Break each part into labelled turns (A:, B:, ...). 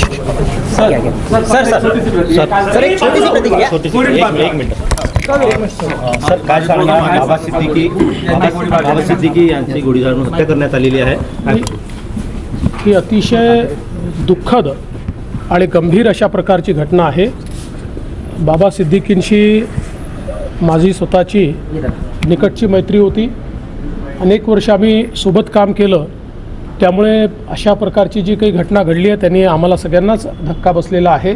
A: Sir sir sir sir एक छोटी C प्रतिक्रिया
B: एक एक मिनिट सर काय सांगणार बाबा सिद्दीकी बाबा सिद्दीकी यांची गोळी झाडून हत्या करण्यात आलेली आहे
C: ही अतिशय दुःखद आणि गंभीर अशा प्रकारची घटना आहे. बाबा सिद्दीकींशी माझी स्वतःची निकटची मैत्री होती. अनेक वर्ष आम्ही सोबत काम केलं. त्यामुळे अशा प्रकारची जी काही घटना घडली आहे त्यांनी आम्हाला सगळ्यांनाच धक्का बसलेला आहे.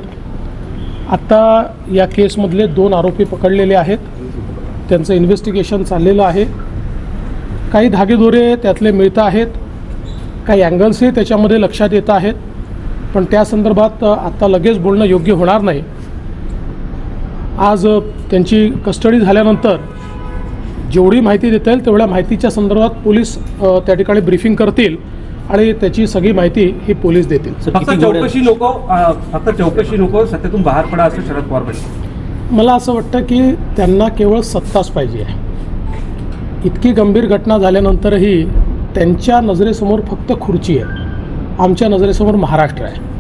C: आत्ता या केसमधले दोन आरोपी पकडलेले आहेत. त्यांचं इन्व्हेस्टिगेशन चाललेलं आहे. काही धागेदोरे त्यातले मिळत आहेत. काही अँगल्सही त्याच्यामध्ये लक्षात येत आहेत. पण त्या संदर्भात आत्ता लगेच बोलणं योग्य होणार नाही. आज त्यांची कस्टडी झाल्यानंतर जेवढी माहिती देता येईल तेवढ्या माहितीच्या संदर्भात पोलीस त्या ठिकाणी ब्रीफिंग करतील आणि त्याची सगळी माहिती ही पोलीस देतील.
D: फक्त चौकशी नको अं, फक्त चौकशी नको सत्तेतून बाहेर पडा असं शरद पवार पाहिजे
C: मला असं वाटतं की त्यांना केवळ सत्ताच पाहिजे आहे. इतकी गंभीर घटना झाल्यानंतरही त्यांच्या नजरेसमोर फक्त खुर्ची आहे. आमच्या नजरेसमोर महाराष्ट्र आहे.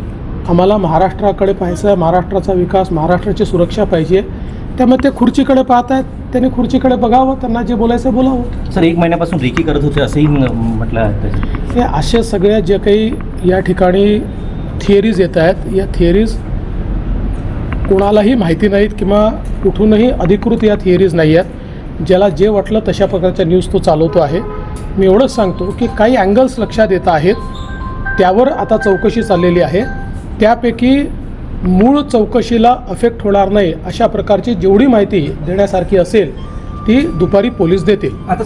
C: आम्हाला महाराष्ट्राकडे पाहायचं आहे. महाराष्ट्राचा विकास महाराष्ट्राची सुरक्षा पाहिजे. त्यामुळे ते खुर्चीकडे पाहत आहेत. त्यांनी खुर्चीकडे बघावं. त्यांना जे बोलायचं बोलावं.
B: सर एक महिन्यापासून रेकी करत होते असंही म्हटलं.
C: हे असे सगळ्या जे काही या ठिकाणी थिअरीज येत आहेत या थिअरीज कोणालाही माहिती नाहीत किंवा कुठूनही अधिकृत या थिअरीज नाही आहेत. ज्याला जे वाटलं तशा प्रकारच्या न्यूज तो चालवतो आहे. मी एवढंच सांगतो की काही अँगल्स लक्षात येत आहेत. त्यावर आता चौकशी चाललेली आहे. त्यापैकी मूळ चौकशीला अफेक्ट होणार नाही अशा प्रकारची जेवढी माहिती देण्यासारखी असेल ती दुपारी पोलीस देतील.
D: आता